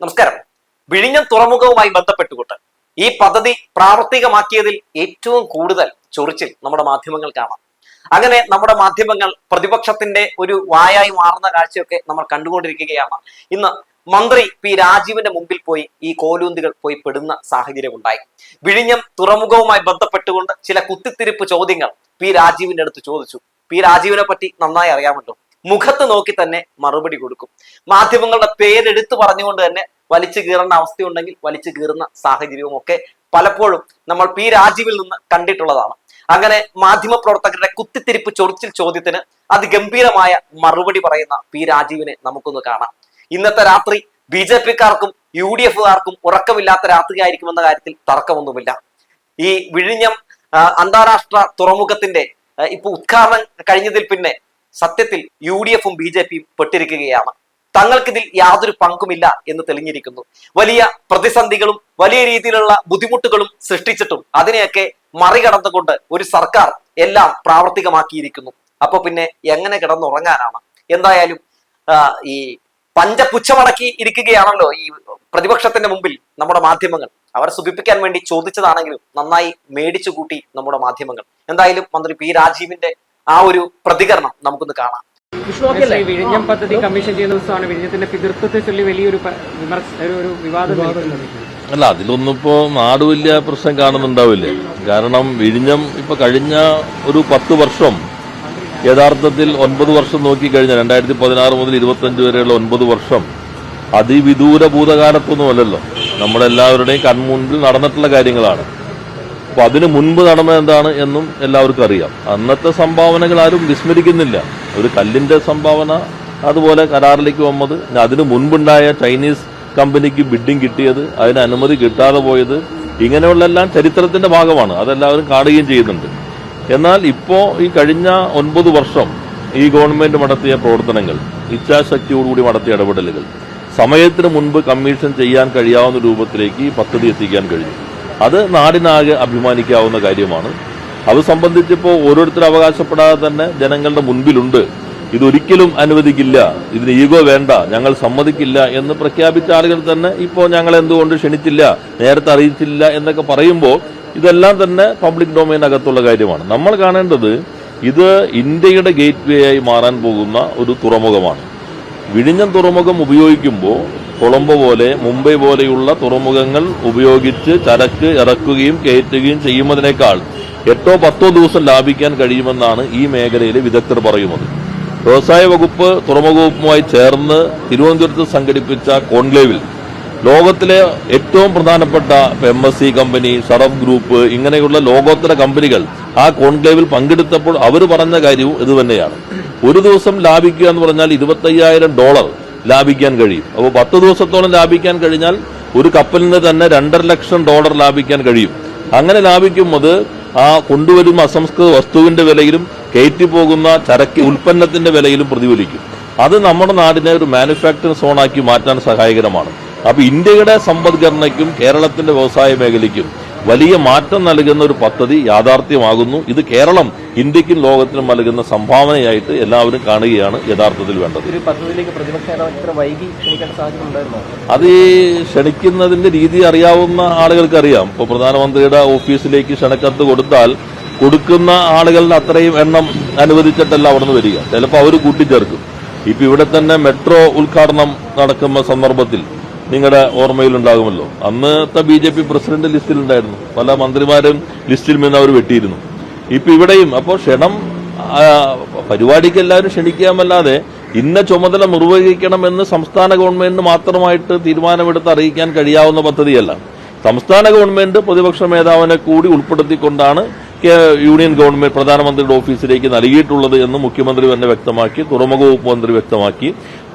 നമസ്കാരം. വിഴിഞ്ഞം തുറമുഖവുമായി ബന്ധപ്പെട്ടുകൊണ്ട് ഈ പദ്ധതി പ്രാവർത്തികമാക്കിയതിൽ ഏറ്റവും കൂടുതൽ ചൊറിച്ചിൽ നമ്മുടെ മാധ്യമങ്ങൾ കാണാം. അങ്ങനെ നമ്മുടെ മാധ്യമങ്ങൾ പ്രതിപക്ഷത്തിന്റെ ഒരു വായായി മാറുന്ന കാഴ്ചയൊക്കെ നമ്മൾ കണ്ടുകൊണ്ടിരിക്കുകയാണ്. ഇന്ന് മന്ത്രി പി രാജീവിന്റെ മുമ്പിൽ പോയി ഈ കോലൂന്തികൾ പോയി പെടുന്ന സാഹചര്യം ഉണ്ടായി. വിഴിഞ്ഞം തുറമുഖവുമായി ബന്ധപ്പെട്ടുകൊണ്ട് ചില കുത്തിത്തിരിപ്പ് ചോദ്യങ്ങൾ പി രാജീവിന്റെ അടുത്ത് ചോദിച്ചു. പി രാജീവിനെ പറ്റി നന്നായി അറിയാമല്ലോ. മുഖത്ത് നോക്കി തന്നെ മറുപടി കൊടുക്കും. മാധ്യമങ്ങളുടെ പേരെടുത്ത് പറഞ്ഞുകൊണ്ട് തന്നെ വലിച്ചു കീറുന്ന അവസ്ഥയുണ്ടെങ്കിൽ വലിച്ചു കീറുന്ന സാഹചര്യവും ഒക്കെ പലപ്പോഴും നമ്മൾ പി രാജീവിൽ നിന്ന് കണ്ടിട്ടുള്ളതാണ്. അങ്ങനെ മാധ്യമ പ്രവർത്തകരുടെ കുത്തിത്തിരിപ്പ് ചൊറിച്ചിൽ ചോദ്യത്തിന് അതിഗംഭീരമായ മറുപടി പറയുന്ന പി രാജീവിനെ നമുക്കൊന്ന് കാണാം. ഇന്നത്തെ രാത്രി ബി ജെ പിക്കാർക്കും യു ഡി എഫുകാർക്കും ഉറക്കമില്ലാത്ത രാത്രിയായിരിക്കുമെന്ന കാര്യത്തിൽ തർക്കമൊന്നുമില്ല. ഈ വിഴിഞ്ഞം അന്താരാഷ്ട്ര തുറമുഖത്തിന്റെ ഇപ്പൊ ഉദ്ഘാടനം കഴിഞ്ഞതിൽ പിന്നെ സത്യത്തിൽ യു ഡി എഫും ബി ജെ പിയും പെട്ടിരിക്കുകയാണ്. തങ്ങൾക്കിതിൽ യാതൊരു പങ്കുമില്ല എന്ന് തെളിഞ്ഞിരിക്കുന്നു. വലിയ പ്രതിസന്ധികളും വലിയ രീതിയിലുള്ള ബുദ്ധിമുട്ടുകളും സൃഷ്ടിച്ചിട്ടും അതിനെയൊക്കെ മറികടന്നുകൊണ്ട് ഒരു സർക്കാർ എല്ലാം പ്രാവർത്തികമാക്കിയിരിക്കുന്നു. അപ്പൊ പിന്നെ എങ്ങനെ കിടന്നുറങ്ങാനാണ്? എന്തായാലും ഈ പഞ്ചപുച്ഛമടക്കി ഇരിക്കുകയാണല്ലോ ഈ പ്രതിപക്ഷത്തിന്റെ മുമ്പിൽ നമ്മുടെ മാധ്യമങ്ങൾ. അവരെ സുഖിപ്പിക്കാൻ വേണ്ടി ചോദിച്ചതാണെങ്കിലും നന്നായി മേടിച്ചു കൂട്ടി നമ്മുടെ മാധ്യമങ്ങൾ. എന്തായാലും മന്ത്രി പി രാജീവിന്റെ ആ ഒരു പ്രതികരണം നമുക്കൊന്ന് കാണാം. വിഴിഞ്ഞം പദ്ധതി കമ്മീഷൻ ചെയ്യുന്ന ദിവസമാണ് വിഴിഞ്ഞത്തിന്റെ പിതൃത്വത്തെ ചൊല്ലി വലിയൊരു വിമർശ ഒരു- ഒരു വിവാദം അല്ല അതിലൊന്നും ഇപ്പോ നാട് വലിയ പ്രശ്നം കാണുന്നുണ്ടാവില്ല. കാരണം വിഴിഞ്ഞം ഇപ്പൊ കഴിഞ്ഞ ഒരു പത്ത് വർഷം യഥാർത്ഥത്തിൽ ഒൻപത് വർഷം നോക്കിക്കഴിഞ്ഞാൽ രണ്ടായിരത്തി പതിനാറ് മുതൽ ഇരുപത്തഞ്ച് വരെയുള്ള ഒൻപത് വർഷം അതിവിദൂര ഭൂതകാലത്തൊന്നുമല്ലല്ലോ. നമ്മളെല്ലാവരുടെയും കൺമുൻപിൽ നടന്നിട്ടുള്ള കാര്യങ്ങളാണ്. അപ്പൊ അതിനു മുൻപ് നടന്നത് എന്താണ് എന്നും എല്ലാവർക്കും അറിയാം. അന്നത്തെ സംഭാവനകൾ ആരും വിസ്മരിക്കുന്നില്ല. ഒരു കല്ലിന്റെ സംഭാവന അതുപോലെ കരാറിലേക്ക് വന്നത് അതിന് മുൻപുണ്ടായ ചൈനീസ് കമ്പനിക്ക് ബിഡിങ് കിട്ടിയത് അതിന് അനുമതി കിട്ടാതെ പോയത് ഇങ്ങനെയുള്ള എല്ലാം ചരിത്രത്തിന്റെ ഭാഗമാണ്. അതെല്ലാവരും കാണുകയും ചെയ്യുന്നുണ്ട്. എന്നാൽ ഇപ്പോ ഈ കഴിഞ്ഞ ഒൻപത് വർഷം ഈ ഗവൺമെന്റ് നടത്തിയ പ്രവർത്തനങ്ങൾ ഇച്ഛാശക്തിയോടുകൂടി നടത്തിയ ഇടപെടലുകൾ സമയത്തിന് മുൻപ് കമ്മീഷൻ ചെയ്യാൻ കഴിയാവുന്ന രൂപത്തിലേക്ക് പദ്ധതി എത്തിക്കാൻ കഴിഞ്ഞു. അത് നാടിനാകെ അഭിമാനിക്കാവുന്ന കാര്യമാണ്. അത് സംബന്ധിച്ചിപ്പോൾ ഓരോരുത്തരും അവകാശപ്പെടാതെ തന്നെ ജനങ്ങളുടെ മുൻപിലുണ്ട്. ഇതൊരിക്കലും അനുവദിക്കില്ല. ഇതിന് ഈഗോ വേണ്ട. ഞങ്ങൾ സമ്മതിക്കില്ല എന്ന് പ്രഖ്യാപിച്ച ആളുകൾ തന്നെ ഇപ്പോൾ ഞങ്ങൾ എന്തുകൊണ്ട് ക്ഷണിച്ചില്ല നേരത്തെ അറിയിച്ചില്ല എന്നൊക്കെ പറയുമ്പോൾ ഇതെല്ലാം തന്നെ പബ്ലിക് ഡൊമൈൻ അകത്തുള്ള കാര്യമാണ്. നമ്മൾ കാണേണ്ടത് ഇത് ഇന്ത്യയുടെ ഗേറ്റ് വേ ആയി മാറാൻ പോകുന്ന ഒരു തുറമുഖമാണ്. വിഴിഞ്ഞം തുറമുഖം ഉപയോഗിക്കുമ്പോൾ കൊളംബോ പോലെ മുംബൈ പോലെയുള്ള തുറമുഖങ്ങൾ ഉപയോഗിച്ച് ചരക്ക് ഇറക്കുകയും കയറ്റുകയും ചെയ്യുന്നതിനേക്കാൾ എട്ടോ പത്തോ ദിവസം ലാഭിക്കാൻ കഴിയുമെന്നാണ് ഈ മേഖലയിലെ വിദഗ്ധർ പറയുന്നത്. വ്യവസായ വകുപ്പ് തുറമുഖ വകുപ്പുമായി ചേർന്ന് തിരുവനന്തപുരത്ത് സംഘടിപ്പിച്ച കോൺക്ലേവിൽ ലോകത്തിലെ ഏറ്റവും പ്രധാനപ്പെട്ട M S C company Sharaf group ഇങ്ങനെയുള്ള ലോകോത്തര കമ്പനികൾ ആ കോൺക്ലേവിൽ പങ്കെടുത്തപ്പോൾ അവർ പറഞ്ഞ കാര്യവും ഇതുതന്നെയാണ്. ഒരു ദിവസം ലാഭിക്കുക എന്ന് പറഞ്ഞാൽ ഇരുപത്തയ്യായിരം ഡോളർ ലാഭിക്കാൻ കഴിയും. അപ്പോൾ പത്ത് ദിവസത്തോളം ലാഭിക്കാൻ കഴിഞ്ഞാൽ ഒരു കപ്പലിന് തന്നെ രണ്ടര ലക്ഷം ഡോളർ ലാഭിക്കാൻ കഴിയും. അങ്ങനെ ലാഭിക്കുമ്പോൾ ആ കൊണ്ടുവരുന്ന അസംസ്കൃത വസ്തുവിന്റെ വിലയിലും കയറ്റി പോകുന്ന ചരക്ക് ഉൽപ്പന്നത്തിന്റെ വിലയിലും പ്രതിഫലിക്കും. അത് നമ്മുടെ നാടിനെ ഒരു മാനുഫാക്ചറിംഗ് സോണാക്കി മാറ്റാൻ സഹായകരമാണ്. അപ്പോൾ ഇന്ത്യയുടെ സമ്പദ്ഘടനയ്ക്കും കേരളത്തിന്റെ വ്യവസായ മേഖലയ്ക്കും വലിയ മാറ്റം നൽകുന്ന ഒരു പദ്ധതി യാഥാർത്ഥ്യമാകുന്നു. ഇത് കേരളം ഇന്ത്യക്കും ലോകത്തിനും നൽകുന്ന സംഭാവനയായിട്ട് എല്ലാവരും കാണുകയാണ് യഥാർത്ഥത്തിൽ വേണ്ടത്. അത് ഈ ക്ഷണിക്കുന്നതിന്റെ രീതി അറിയാവുന്ന ആളുകൾക്ക് അറിയാം ഇപ്പോൾ പ്രധാനമന്ത്രിയുടെ ഓഫീസിലേക്ക് ക്ഷണക്കത്ത് കൊടുത്താൽ കൊടുക്കുന്ന ആളുകളുടെ അത്രയും എണ്ണം അനുവദിച്ചിട്ടല്ല അവിടെ നിന്ന് വരിക. ചിലപ്പോൾ അവർ കൂട്ടിച്ചേർക്കും. ഇപ്പൊ ഇവിടെ തന്നെ മെട്രോ ഉദ്ഘാടനം നടക്കുന്ന സന്ദർഭത്തിൽ നിങ്ങളുടെ ഓർമ്മയിലുണ്ടാകുമല്ലോ. അന്നത്തെ ബി ജെ പി പ്രസിഡന്റ് ലിസ്റ്റിലുണ്ടായിരുന്നു. പല മന്ത്രിമാരും ലിസ്റ്റിൽ നിന്ന് അവർ വെട്ടിയിരുന്നു. ഇപ്പൊ ഇവിടെയും അപ്പോൾ ക്ഷണം പരിപാടിക്ക് എല്ലാവരും ക്ഷണിക്കാമല്ലാതെ ഇന്ന ചുമതല നിർവഹിക്കണമെന്ന് സംസ്ഥാന ഗവൺമെന്റിന് മാത്രമായിട്ട് തീരുമാനമെടുത്ത് അറിയിക്കാൻ കഴിയാവുന്ന പദ്ധതിയല്ല. സംസ്ഥാന ഗവൺമെന്റ് പ്രതിപക്ഷ മേധാവിനെ കൂടി ഉൾപ്പെടുത്തിക്കൊണ്ടാണ് യൂണിയൻ ഗവൺമെന്റ് പ്രധാനമന്ത്രിയുടെ ഓഫീസിലേക്ക് നൽകിയിട്ടുള്ളത് എന്ന് മുഖ്യമന്ത്രി തന്നെ വ്യക്തമാക്കി തുറമുഖ വകുപ്പ് മന്ത്രി വ്യക്തമാക്കി.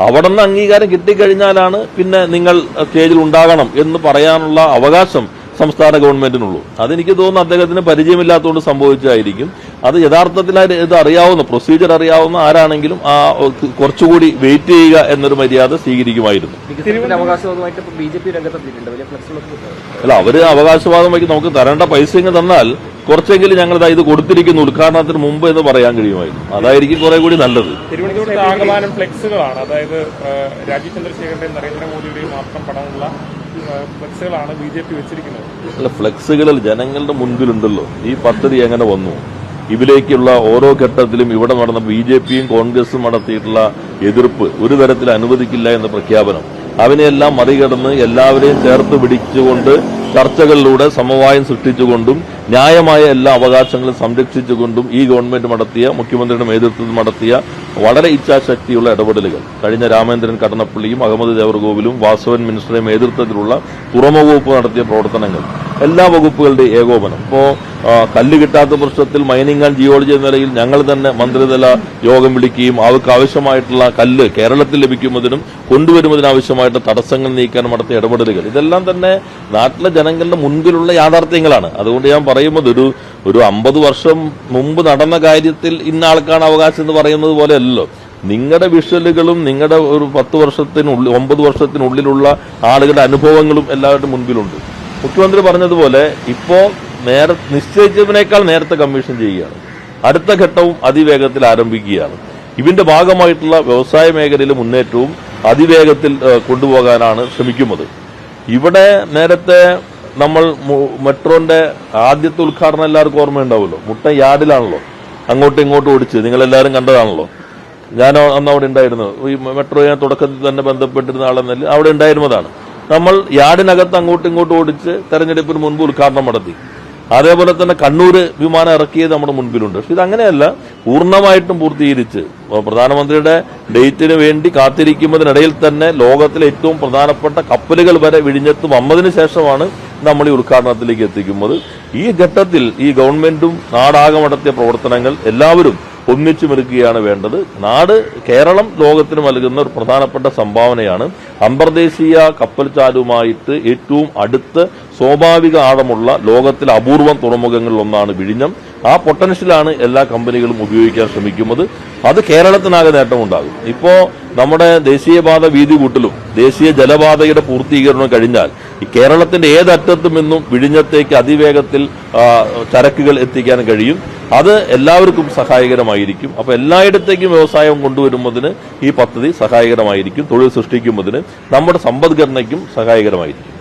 അവിടെ നിന്ന് അംഗീകാരം കിട്ടിക്കഴിഞ്ഞാലാണ് പിന്നെ നിങ്ങൾ സ്റ്റേജിൽ ഉണ്ടാകണം എന്ന് പറയാനുള്ള അവകാശം സംസ്ഥാന ഗവൺമെന്റിനുള്ളൂ. അതെനിക്ക് തോന്നുന്നു അദ്ദേഹത്തിന് പരിചയമില്ലാത്തതുകൊണ്ട് സംഭവിച്ചതായിരിക്കും. അത് യഥാർത്ഥത്തിൽ ഇത് അറിയാവുന്ന പ്രൊസീജിയർ അറിയാവുന്ന ആരാണെങ്കിലും ആ കുറച്ചുകൂടി വെയിറ്റ് ചെയ്യുക എന്നൊരു മര്യാദ സ്വീകരിക്കുമായിരുന്നു. അല്ല അവർ അവകാശവാദം വയ്ക്കും നമുക്ക് തരേണ്ട പൈസ ഇങ്ങ് തന്നാൽ കുറച്ചെങ്കിലും ഞങ്ങൾ ഇത് കൊടുത്തിരിക്കുന്നു ഉദ്ഘാടനത്തിന് മുമ്പ് എന്ന് പറയാൻ കഴിയുമായിരുന്നു. അതായിരിക്കും കുറെ കൂടി നല്ലത്. തിരുവനന്തപുരത്ത് ആകമാനം ഫ്ലെക്സുകളാണ് അതായത് ചന്ദ്രശേഖരന്റെയും നരേന്ദ്രമോദിയുടെയും മാത്രം പടമുള്ള ഫ്ലെക്സുകളാണ് ബി ജെ പി വെച്ചിരിക്കുന്നത്. അല്ല ഫ്ലക്സുകളിൽ ജനങ്ങളുടെ മുൻപിലുണ്ടല്ലോ. ഈ പദ്ധതി എങ്ങനെ വന്നു? ഇവിലേക്കുള്ള ഓരോ ഘട്ടത്തിലും ഇവിടെ നടന്ന ബി ജെ പിയും കോൺഗ്രസും നടത്തിയിട്ടുള്ള എതിർപ്പ് ഒരു തരത്തിൽ അനുവദിക്കില്ല എന്ന പ്രഖ്യാപനം. അവനെയെല്ലാം മറികടന്ന് എല്ലാവരെയും ചേർത്ത് പിടിച്ചുകൊണ്ട് ചർച്ചകളിലൂടെ സമവായം സൃഷ്ടിച്ചുകൊണ്ടും ന്യായമായ എല്ലാ അവകാശങ്ങളും സംരക്ഷിച്ചുകൊണ്ടും ഈ ഗവൺമെന്റ് നടത്തിയ മുഖ്യമന്ത്രിയുടെ നേതൃത്വത്തിൽ നടത്തിയ വളരെ ഇച്ഛാശക്തിയുള്ള ഇടപെടലുകൾ. കഴിഞ്ഞ രാമേന്ദ്രൻ കടന്നപ്പള്ളിയും അഹമ്മദ് ദേവർഗോവിലും വാസവൻ മിനിസ്റ്ററുടെയും നേതൃത്വത്തിലുള്ള തുറമ വകുപ്പ് നടത്തിയ പ്രവർത്തനങ്ങൾ. എല്ലാ വകുപ്പുകളുടെ ഏകോപനം. ഇപ്പോൾ കല്ല് കിട്ടാത്ത പ്രശ്നത്തിൽ മൈനിങ് ആൻഡ് ജിയോളജി എന്ന നിലയിൽ ഞങ്ങൾ തന്നെ മന്ത്രിതല യോഗം വിളിക്കുകയും അവർക്ക് ആവശ്യമായിട്ടുള്ള കല്ല് കേരളത്തിൽ ലഭിക്കുന്നതിനും കൊണ്ടുവരുന്നതിനാവശ്യമായിട്ടുള്ള തടസ്സങ്ങൾ നീക്കാൻ നടത്തിയ ഇടപെടലുകൾ. ഇതെല്ലാം തന്നെ നാട്ടിലെ ജനങ്ങളുടെ മുൻപിലുള്ള യാഥാർത്ഥ്യങ്ങളാണ്. അതുകൊണ്ട് ഞാൻ പറയുന്നത് ഒരു ഒരു അമ്പത് വർഷം മുമ്പ് നടന്ന കാര്യത്തിൽ ഇന്ന ആൾക്കാണ് അവകാശം എന്ന് പറയുന്നത് പോലെയല്ലോ നിങ്ങളുടെ വിഷ്വലുകളും നിങ്ങളുടെ ഒരു പത്ത് വർഷത്തിനുള്ളിൽ ഒമ്പത് വർഷത്തിനുള്ളിലുള്ള ആളുകളുടെ അനുഭവങ്ങളും എല്ലാവരുടെ മുൻപിലുണ്ട്. മുഖ്യമന്ത്രി പറഞ്ഞതുപോലെ ഇപ്പോൾ നേര നിശ്ചയിച്ചതിനേക്കാൾ നേരത്തെ കമ്മീഷൻ ചെയ്യുകയാണ്. അടുത്ത ഘട്ടവും അതിവേഗത്തിൽ ആരംഭിക്കുകയാണ്. ഇതിന്റെ ഭാഗമായിട്ടുള്ള വ്യവസായ മേഖലയിലെ മുന്നേറ്റവും അതിവേഗത്തിൽ കൊണ്ടുപോകാനാണ് ശ്രമിക്കുന്നത്. ഇവിടെ നേരത്തെ നമ്മൾ മെട്രോന്റെ ആദ്യത്തെ ഉദ്ഘാടനം എല്ലാവർക്കും ഓർമ്മയുണ്ടാവുമല്ലോ. മുട്ട യാർഡിലാണല്ലോ അങ്ങോട്ടും ഇങ്ങോട്ടും ഓടിച്ച് നിങ്ങളെല്ലാവരും കണ്ടതാണല്ലോ. ഞാൻ അന്ന് അവിടെ ഉണ്ടായിരുന്നു. ഈ മെട്രോ ഞാൻ തുടക്കത്തിൽ തന്നെ ബന്ധപ്പെട്ടിരുന്ന ആളെന്നല്ല അവിടെ ഉണ്ടായിരുന്നതാണ്. നമ്മൾ യാർഡിനകത്ത് അങ്ങോട്ടും ഇങ്ങോട്ടും ഓടിച്ച് തെരഞ്ഞെടുപ്പിന് മുൻപ് ഉദ്ഘാടനം നടത്തി. അതേപോലെ തന്നെ കണ്ണൂർ വിമാനം ഇറക്കിയത് നമ്മുടെ മുൻപിലുണ്ട്. പക്ഷെ ഇത് അങ്ങനെയല്ല പൂർണമായിട്ടും പൂർത്തീകരിച്ച് പ്രധാനമന്ത്രിയുടെ ഡേറ്റിന് വേണ്ടി കാത്തിരിക്കുന്നതിനിടയിൽ തന്നെ ലോകത്തിലെ ഏറ്റവും പ്രധാനപ്പെട്ട കപ്പലുകൾ വരെ വിഴിഞ്ഞത്ത് വന്നതിന് ശേഷമാണ് നമ്മൾ ഈ ഉദ്ഘാടനത്തിലേക്ക് എത്തിക്കുന്നത് ഈ ഘട്ടത്തിൽ ഈ ഗവൺമെന്റും നാടാകെ നടത്തിയ പ്രവർത്തനങ്ങൾ എല്ലാവരും ഒന്നിച്ചു നിൽക്കുകയാണ് വേണ്ടത്. നാട് കേരളം ലോകത്തിന് നൽകുന്ന ഒരു പ്രധാനപ്പെട്ട സംഭാവനയാണ് അന്തർദേശീയ കപ്പൽ ചാലുമായിട്ട് ഏറ്റവും അടുത്ത് സ്വാഭാവിക ആഴമുള്ള ലോകത്തിലെ അപൂർവം തുറമുഖങ്ങളിൽ ഒന്നാണ് വിഴിഞ്ഞം. ആ പൊട്ടൻഷ്യലാണ് എല്ലാ കമ്പനികളും ഉപയോഗിക്കാൻ ശ്രമിക്കുന്നത്. അത് കേരളത്തിനാകെ നേട്ടമുണ്ടാകും. ഇപ്പോ നമ്മുടെ ദേശീയപാത വീതി കൂട്ടലും ദേശീയ ജലപാതയുടെ പൂർത്തീകരണവും കഴിഞ്ഞാൽ ഈ കേരളത്തിന്റെ ഏതറ്റത്തും നിന്നും വിഴിഞ്ഞത്തേക്ക് അതിവേഗത്തിൽ ചരക്കുകൾ എത്തിക്കാൻ കഴിയും. അത് എല്ലാവർക്കും സഹായകരമായിരിക്കും. അപ്പൊ എല്ലായിടത്തേക്കും വ്യവസായം കൊണ്ടുവരുന്നതിന് ഈ പദ്ധതി സഹായകരമായിരിക്കും. തൊഴിൽ സൃഷ്ടിക്കുന്നതിന് നമ്മുടെ സമ്പദ്ഘടനയ്ക്കും സഹായകരമായിരിക്കും.